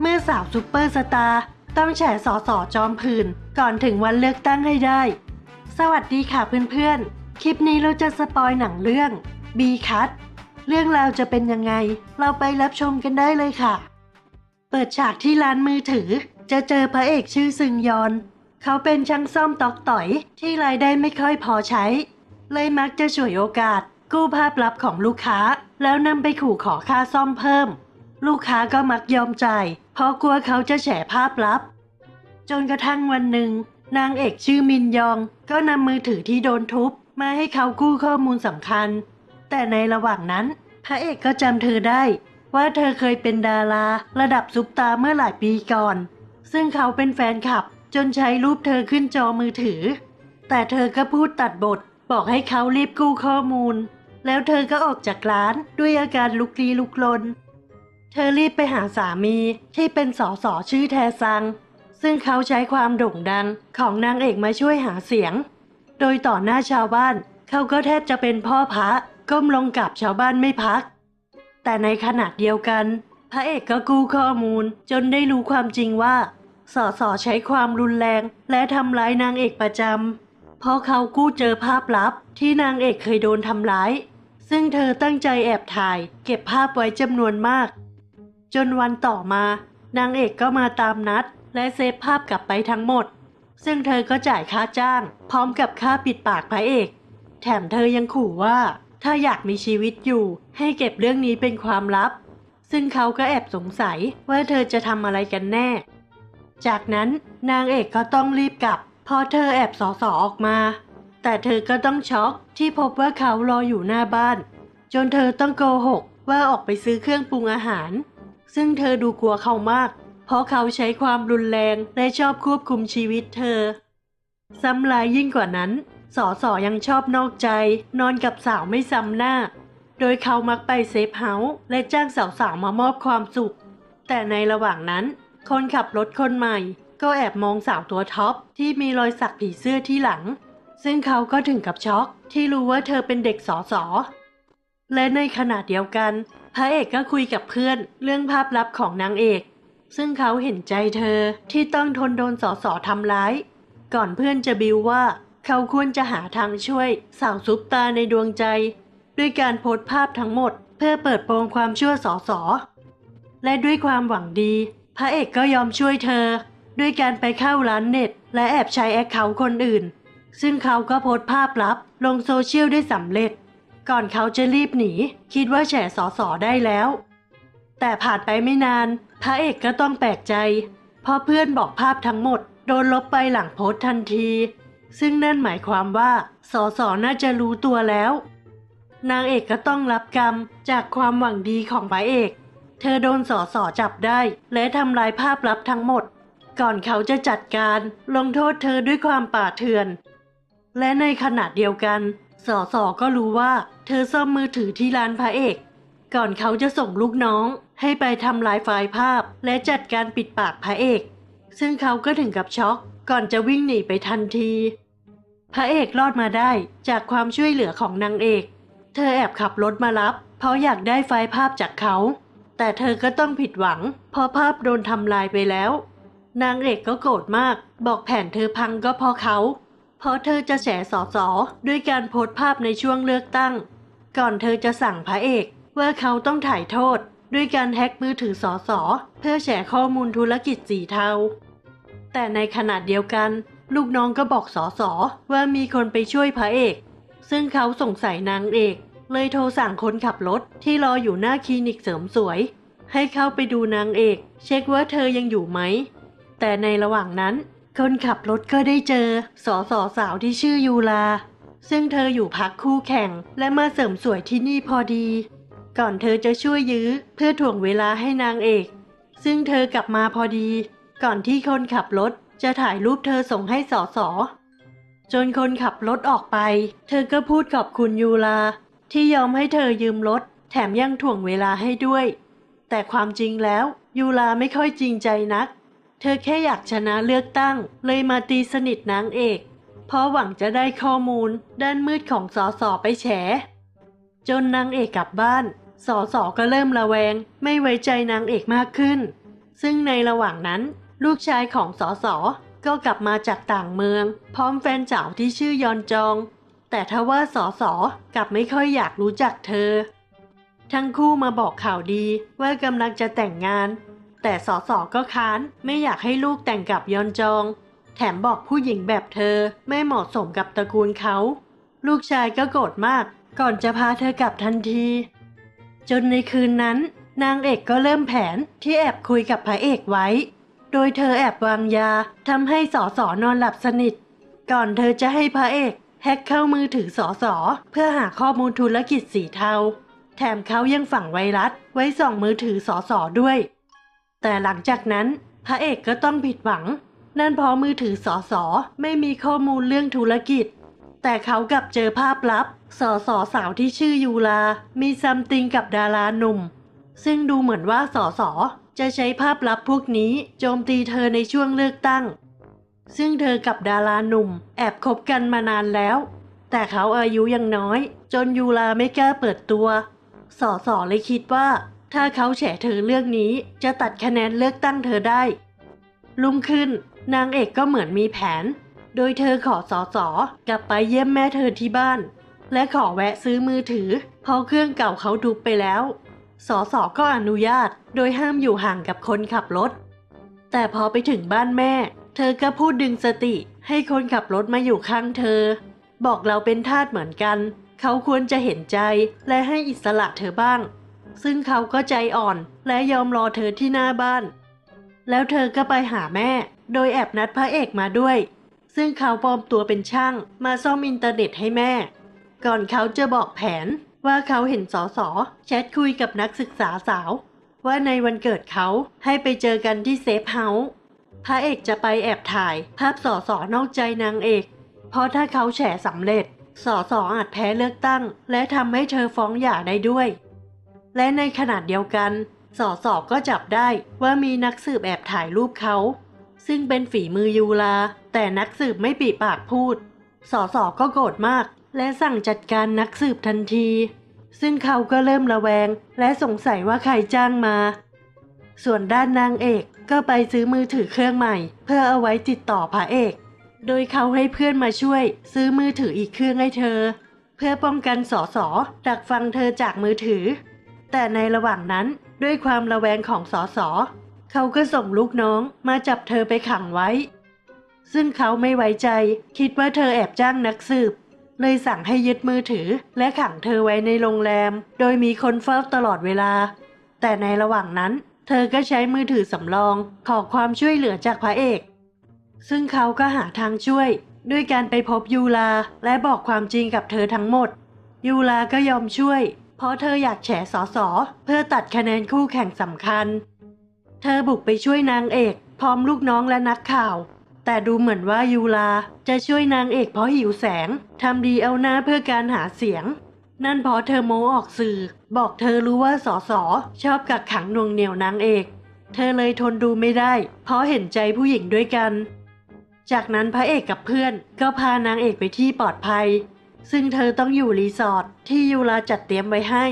เมื่อสาวซุปเปอร์สตาร์ต้องแฉสอสอจอมผื่นก่อนถึงวันเลือกตั้งให้ได้ สวัสดีค่ะเพื่อนๆ คลิปนี้เราจะสปอยหนังเรื่องบีคัทเรื่องราวจะเป็นยังไง เราไปรับชมกันได้เลยค่ะ เปิดฉากที่ร้านมือถือ จะเจอพระเอกชื่อซึงยอน เขาเป็นช่างซ่อมตอกต่อยที่รายได้ไม่ค่อยพอใช้ เลยมักจะฉวยโอกาส กู้ภาพลับของลูกค้า แล้วนำไปขู่ขอค่าซ่อมเพิ่ม ลูกค้าก็มักยอมจ่าย เพราะกลัวเขาจะแฉภาพลับ จนกระทั่งวันหนึ่ง นางเอกชื่อมินยอง ก็นำมือถือที่โดนทุบ มาให้เขากู้ข้อมูลสำคัญ แต่ในระหว่างนั้น พระเอกก็จำเธอได้ ว่าเธอเคยเป็นดารา ระดับซุปตาร์เมื่อหลายปีก่อน ซึ่งเขาเป็นแฟนคลับ จนใช้รูปเธอขึ้นจอมือถือ แต่เธอก็พูดตัดบท บอกให้เขารีบกู้ข้อมูล แล้วเธอก็ออกจากร้านด้วยอาการลุกลี้ลุกลน เธอรีบไปหาสามีที่เป็นสอสอชื่อแทซัง ซึ่งเขาใช้ความโด่งดังของนางเอกมาช่วยหาเสียง โดยต่อหน้าชาวบ้าน เขาก็แทบจะเป็นพ่อพระก้มลงกับชาวบ้านไม่พัก แต่ในขณะเดียวกัน พระเอกก็กู้ข้อมูลจนได้รู้ความจริงว่าสอสอใช้ความรุนแรงและทำร้ายนางเอกประจำ เพราะเขากู้เจอภาพลับที่นางเอกเคยโดนทำร้าย ซึ่งเธอตั้งใจแอบถ่าย เก็บภาพไว้จำนวนมาก จนวันต่อมานางเอกก็มาตามนัด และเซฟภาพกลับไปทั้งหมด ซึ่งเธอก็จ่ายค่าจ้าง พร้อมกับค่าปิดปากพระเอก แถมเธอยังขู่ว่าถ้าอยากมีชีวิตอยู่ ให้เก็บเรื่องนี้เป็นความลับ ซึ่งเขาก็แอบสงสัยว่าเธอจะทำอะไรกันแน่ จากนั้นนางเอกก็ต้องรีบกลับพราะเธอแอบสอสอออกมา แต่เธอก็ต้องช็อกที่พบว่าเขารออยู่หน้าบ้าน จนเธอต้องโกหกว่าออกไปซื้อเครื่องปรุงอาหาร ซึ่งเธอดูกลัวเขามาก เพราะเขาใช้ความรุนแรงและชอบควบคุมชีวิตเธอ ซ้ำร้ายยิ่งกว่านั้น สอสอยังชอบนอกใจ นอนกับสาวไม่ซ้ำหน้า โดยเขามักไปเซฟเฮาส์และจ้างสาวๆมามอบความสุข แต่ในระหว่างนั้นคนขับรถคนใหม่ ก็แอบมองสาวตัวท็อปที่มีรอยสักผีเสื้อที่หลัง ซึ่งเขาก็ถึงกับช็อกที่รู้ว่าเธอเป็นเด็กสอสอและในขณะเดียวกัน พระเอกก็คุยกับเพื่อนเรื่องภาพลับของนางเอก ซึ่งเขาเห็นใจเธอที่ต้องทนโดนสอสอทำร้าย ก่อนเพื่อนจะบิวว่า เขาควรจะหาทางช่วยสาวซุปตาในดวงใจ ด้วยการโพสต์ภาพทั้งหมด เพื่อเปิดโปงความชั่วสอสอและด้วยความหวังดี พระเอกก็ยอมช่วยเธอ ด้วยการไปเข้าร้านเน็ต และแอบใช้แอคเคาท์คนอื่น ซึ่งเขาก็โพสต์ภาพลับ ลงโซเชียลได้สำเร็จ ก่อนเขาจะรีบหนี คิดว่าแฉสอสอได้แล้ว แต่ผ่านไปไม่นาน พระเอกก็ต้องแปลกใจ เพราะเพื่อนบอกภาพทั้งหมด โดนลบไปหลังโพสทันที ซึ่งนั่นหมายความว่าสอสอน่าจะรู้ตัวแล้ว นางเอกก็ต้องรับกรรมจากความหวังดีของพระเอก เธอโดนสอสอจับได้ และทำลายภาพลับทั้งหมด ก่อนเขาจะจัดการลงโทษเธอด้วยความป่าเถื่อน และในขณะเดียวกันสอสอก็รู้ว่า เธอซ่อมมือถือที่ร้านพระเอก ก่อนเขาจะส่งลูกน้อง ให้ไปทำลายไฟล์ภาพ และจัดการปิดปากพระเอก ซึ่งเขาก็ถึงกับช็อก ก่อนจะวิ่งหนีไปทันที พระเอกรอดมาได้จากความช่วยเหลือของนางเอก เธอแอบขับรถมารับ เพราะอยากได้ไฟล์ภาพจากเขา แต่เธอก็ต้องผิดหวัง เพราะภาพโดนทำลายไปแล้ว นางเอกก็โกรธมาก บอกแผนเธอพังก็เพราะเขา เพราะเธอจะแฉสอสอด้วยการโพสต์ภาพในช่วงเลือกตั้ง ก่อนเธอจะสั่งพระเอกว่าเขาต้องถ่ายโทษ ด้วยการแฮ็กมือถือสอสอเพื่อแฉข้อมูลธุรกิจสีเทา แต่ในขณะเดียวกัน ลูกน้องก็บอกสอสอว่ามีคนไปช่วยพระเอก ซึ่งเขาสงสัยนางเอก เลยโทรสั่งคนขับรถที่รออยู่หน้าคลินิกเสริมสวย ให้เข้าไปดูนางเอก เช็คว่าเธอยังอยู่ไหมแต่ในระหว่างนั้น คนขับรถก็ได้เจอสอสอสาวที่ชื่อยูลา ซึ่งเธออยู่พักคู่แข่งและมาเสริมสวยที่นี่พอดี ก่อนเธอจะช่วยยื้อเพื่อถ่วงเวลาให้นางเอก ซึ่งเธอกลับมาพอดี ก่อนที่คนขับรถจะถ่ายรูปเธอส่งให้สอสอจนคนขับรถออกไป เธอก็พูดขอบคุณยูลา ที่ยอมให้เธอยืมรถ แถมยังถ่วงเวลาให้ด้วย แต่ความจริงแล้ว ยูลาไม่ค่อยจริงใจนัก ธอแค่อยากชนะเลือกตั้ง เลยมาตีสนิทนางเอก เพราะหวังจะได้ข้อมูลด้านมืดของสอสอไปแฉ จนนางเอกกลับบ้านสอสอก็เริ่มระแวง ไม่ไว้ใจนางเอกมากขึ้น ซึ่งในระหว่างนั้น ลูกชายของสอสอก็กลับมาจากต่างเมือง พร้อมแฟนสาวที่ชื่อยอนจอง แต่ทว่าสอสอกลับไม่ค่อยอยากรู้จักเธอ ทั้งคู่มาบอกข่าวดีว่ากำลังจะแต่งงาน แต่สอสอก็ค้านไม่อยากให้ลูกแต่งกับยอนจอง แถมบอกผู้หญิงแบบเธอไม่เหมาะสมกับตระกูลเขา ลูกชายก็โกรธมาก ก่อนจะพาเธอกลับทันที จนในคืนนั้น นางเอกก็เริ่มแผนที่แอบคุยกับพระเอกไว้ โดยเธอแอบวางยาทำให้สอสอนอนหลับสนิท ก่อนเธอจะให้พระเอกแฮ็กเข้ามือถือสอสอเพื่อหาข้อมูลธุรกิจสีเทา แถมเขายังฝังไวรัสไว้ส่องมือถือสอสอด้วย แต่หลังจากนั้นพระเอกก็ต้องผิดหวัง นั่นเพราะมือถือสอสอไม่มีข้อมูลเรื่องธุรกิจ แต่เขากลับเจอภาพลับสอสอสาวที่ชื่อยูลา มีซัมติงกับดาราหนุ่ม ซึ่งดูเหมือนว่าสอสอจะใช้ภาพลับพวกนี้โจมตีเธอในช่วงเลือกตั้ง ซึ่งเธอกับดาราหนุ่ม แอบคบกันมานานแล้ว แต่เขาอายุยังน้อย จนยูลาไม่กล้าเปิดตัวสอสอเลยคิดว่า ถ้าเขาแฉเธอเรื่องนี้จะตัดคะแนนเลือกตั้งเธอได้ ลุงขึ้น นางเอกก็เหมือนมีแผน โดยเธอขอสอสอกลับไปเยี่ยมแม่เธอที่บ้าน และขอแวะซื้อมือถือ เพราะเครื่องเก่าเขาทุบไปแล้ว สอสอก็อนุญาต โดยห้ามอยู่ห่างกับคนขับรถ แต่พอไปถึงบ้านแม่ เธอก็พูดดึงสติ ให้คนขับรถมาอยู่ข้างเธอ บอกเราเป็นทาสเหมือนกัน เขาควรจะเห็นใจและให้อิสระเธอบ้าง ซึ่งเขาก็ใจอ่อนและยอมรอเธอที่หน้าบ้าน แล้วเธอก็ไปหาแม่ โดยแอบนัดพระเอกมาด้วย ซึ่งเขาปลอมตัวเป็นช่างมาซ่อมอินเทอร์เน็ตให้แม่ ก่อนเขาจะบอกแผนว่าเขาเห็นสอสอแชทคุยกับนักศึกษาสาว ว่าในวันเกิดเขาให้ไปเจอกันที่เซฟเฮาส์พระเอกจะไปแอบถ่าย ภาพสอสอนอกใจนางเอก เพราะถ้าเขาแฉสำเร็จสอสออาจแพ้เลือกตั้ง และทำให้เธอฟ้องหย่าได้ด้วย และในขณะเดียวกันสอสอก็จับได้ว่ามีนักสืบแอบถ่ายรูปเขา ซึ่งเป็นฝีมือยูลา แต่นักสืบไม่ปีปากพูดสอสอก็โกรธมาก และสั่งจัดการนักสืบทันที ซึ่งเขาก็เริ่มระแวง และสงสัยว่าใครจ้างมา ส่วนด้านนางเอกก็ไปซื้อมือถือเครื่องใหม่ เพื่อเอาไว้ติดต่อพระเอก โดยเขาให้เพื่อนมาช่วย ซื้อมือถืออีกเครื่องให้เธอ เพื่อป้องกันสอสอดักฟังเธอจากมือถือ แต่ในระหว่างนั้นด้วยความระแวงของสอสอเขาก็ส่งลูกน้องมาจับเธอไปขังไว้ ซึ่งเขาไม่ไว้ใจคิดว่าเธอแอบจ้างนักสืบ เลยสั่งให้ยึดมือถือ และขังเธอไว้ในโรงแรม โดยมีคนเฝ้าตลอดเวลา แต่ในระหว่างนั้น เธอก็ใช้มือถือสำรองขอความช่วยเหลือจากพระเอก ซึ่งเขาก็หาทางช่วย ด้วยการไปพบยูลาและบอกความจริงกับเธอทั้งหมด ยูลาก็ยอมช่วย เพราะเธออยากแฉสอสอเพื่อตัดคะแนนคู่แข่งสำคัญ เธอบุกไปช่วยนางเอก พร้อมลูกน้องและนักข่าว แต่ดูเหมือนว่ายูลาจะช่วยนางเอกเพราะหิวแสงทำดีเอาหน้าเพื่อการหาเสียง นั่นเพราะเธอโม้ออกสื่อ บอกเธอรู้ว่าสอสอชอบกักขังนวงเหนียวนางเอก เธอเลยทนดูไม่ได้ เพราะเห็นใจผู้หญิงด้วยกัน จากนั้นพระเอกกับเพื่อนก็พานางเอกไปที่ปลอดภัย ซึ่งเธอต้องอยู่รีสอร์ทที่ยูลาจัดเตรียมไว้ให้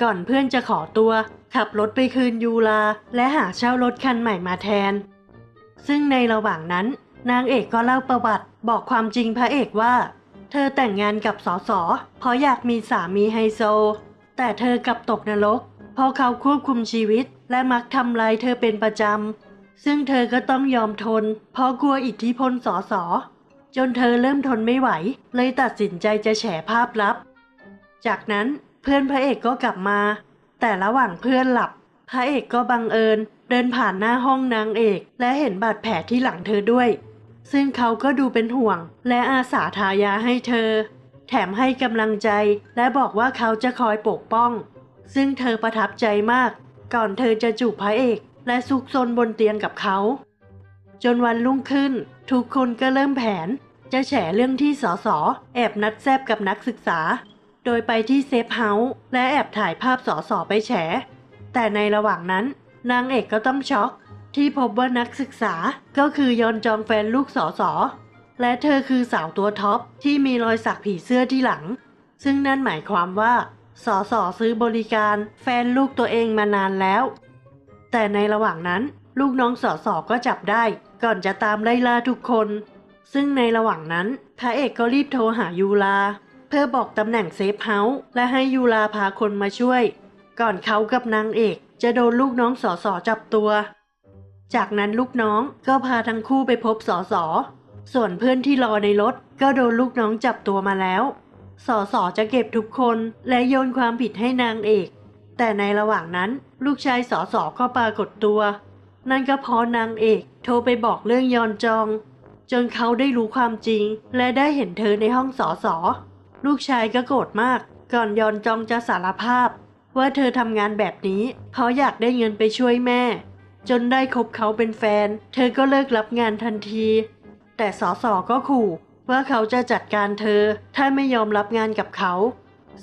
ก่อนเพื่อนจะขอตัว ขับรถไปคืนยูลาและหาเช่ารถคันใหม่มาแทน ซึ่งในระหว่างนั้น นางเอกก็เล่าประวัติบอกความจริงพระเอกว่า เธอแต่งงานกับสอสอเพราะอยากมีสามีไฮโซ แต่เธอกลับตกนรกเพราะเขาควบคุมชีวิตและมักทำลายเธอเป็นประจำซึ่งเธอก็ต้องยอมทน เพราะกลัวอิทธิพลสอสอ จนเธอเริ่มทนไม่ไหว เลยตัดสินใจจะแฉภาพลับ จากนั้นเพื่อนพระเอกก็กลับมา แต่ระหว่างเพื่อนหลับ พระเอกก็บังเอิญ เดินผ่านหน้าห้องนางเอก และเห็นบาดแผลที่หลังเธอด้วย ซึ่งเขาก็ดูเป็นห่วง และอาสาทายาให้เธอ แถมให้กำลังใจ และบอกว่าเขาจะคอยปกป้อง ซึ่งเธอประทับใจมาก ก่อนเธอจะจูบพระเอก และซุกซนบนเตียงกับเขา จนวันรุ่งขึ้น ทุกคนก็เริ่มแผน จะแฉเรื่องที่สอสอแอบนัดแซบกับนักศึกษา โดยไปที่เซฟเฮาส์และแอบถ่ายภาพสอสอไปแฉ แต่ในระหว่างนั้น นางเอกก็ต้องช็อกที่พบว่านักศึกษาก็คือยอนจองแฟนลูกสอสอและเธอคือสาวตัวท็อปที่มีรอยสักผีเสื้อที่หลัง ซึ่งนั่นหมายความว่าสอสอซื้อบริการแฟนลูกตัวเองมานานแล้ว แต่ในระหว่างนั้น ลูกน้องสอสอก็จับได้ ก่อนจะตามไล่ล่าทุกคน ซึ่งในระหว่างนั้น พระเอกก็รีบโทรหายูลา เพื่อบอกตำแหน่งเซฟเฮาส์และให้ยูลาพาคนมาช่วย ก่อนเขากับนางเอกจะโดนลูกน้องสอสอจับตัว จากนั้นลูกน้องก็พาทั้งคู่ไปพบสอสอส่วนเพื่อนที่รอในรถก็โดนลูกน้องจับตัวมาแล้ว สอสอจะเก็บทุกคนและโยนความผิดให้นางเอก แต่ในระหว่างนั้นลูกชายสอสอก็ปรากฏตัว นั่นก็เพราะนางเอกโทรไปบอกเรื่องยอนจอง จนเขาได้รู้ความจริง และได้เห็นเธอในห้องสอสอลูกชายก็โกรธมาก ก่อนยอนจองจะสารภาพ ว่าเธอทำงานแบบนี้ เพราะอยากได้เงินไปช่วยแม่ จนได้คบเขาเป็นแฟน เธอก็เลิกรับงานทันที แต่สอสอก็ขู่ว่าเขาจะจัดการเธอ ถ้าไม่ยอมรับงานกับเขา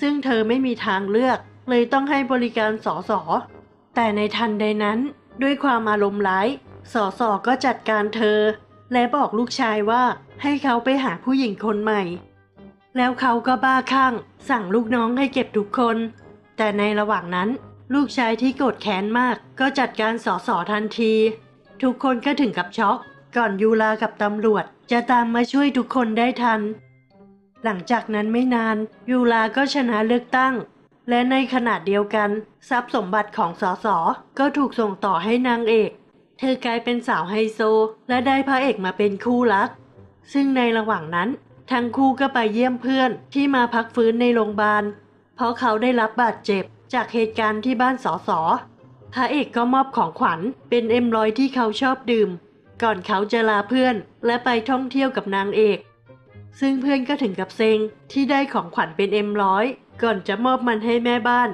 ซึ่งเธอไม่มีทางเลือก เลยต้องให้บริการสอสอแต่ในทันใดนั้น ด้วยความอารมณ์ร้ายสอสอก็จัดการเธอ และบอกลูกชายว่าให้เขาไปหาผู้หญิงคนใหม่ แล้วเขาก็บ้าคลั่ง สั่งลูกน้องให้เก็บทุกคน แต่ในระหว่างนั้น ลูกชายที่โกรธแค้นมาก ก็จัดการสอสอทันที ทุกคนก็ถึงกับช็อก ก่อนยูลากับตำรวจ จะตามมาช่วยทุกคนได้ทัน หลังจากนั้นไม่นาน ยูลาก็ชนะเลือกตั้ง และในขณะเดียวกัน ทรัพย์สมบัติของสอสอก็ถูกส่งต่อให้นางเอก เธอกลายเป็นสาวไฮโซ และได้พระเอกมาเป็นคู่รัก ซึ่งในระหว่างนั้น ทั้งคู่ก็ไปเยี่ยมเพื่อนที่มาพักฟื้นในโรงพยาบาล เพราะเขาได้รับบาดเจ็บจากเหตุการณ์ที่บ้านสอสอพระเอกก็มอบของขวัญเป็นเอ็มร้อยที่เขาชอบดื่ม ก่อนเขาจะลาเพื่อนและไปท่องเที่ยวกับนางเอก ซึ่งเพื่อนก็ถึงกับเซ็งที่ได้ของขวัญเป็นเอ็มร้อย ก่อนจะมอบมันให้แม่บ้าน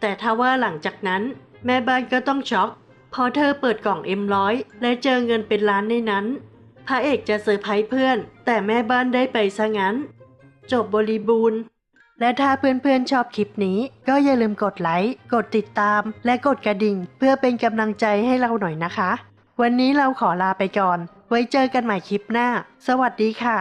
แต่ถ้าว่าหลังจากนั้น แม่บ้านก็ต้องช็อกพอเธอเปิดกล่องเอ็มร้อยและเจอเงินเป็นล้านในนั้น พระเอกจะเซอร์ไพรส์เพื่อน แต่แม่บ้านได้ไปซะงั้น จบบริบูรณ์ และถ้าเพื่อนๆชอบคลิปนี้ ก็อย่าลืมกดไลค์ กดติดตาม และกดกระดิ่ง เพื่อเป็นกำลังใจให้เราหน่อยนะคะ วันนี้เราขอลาไปก่อน ไว้เจอกันใหม่คลิปหน้า สวัสดีค่ะ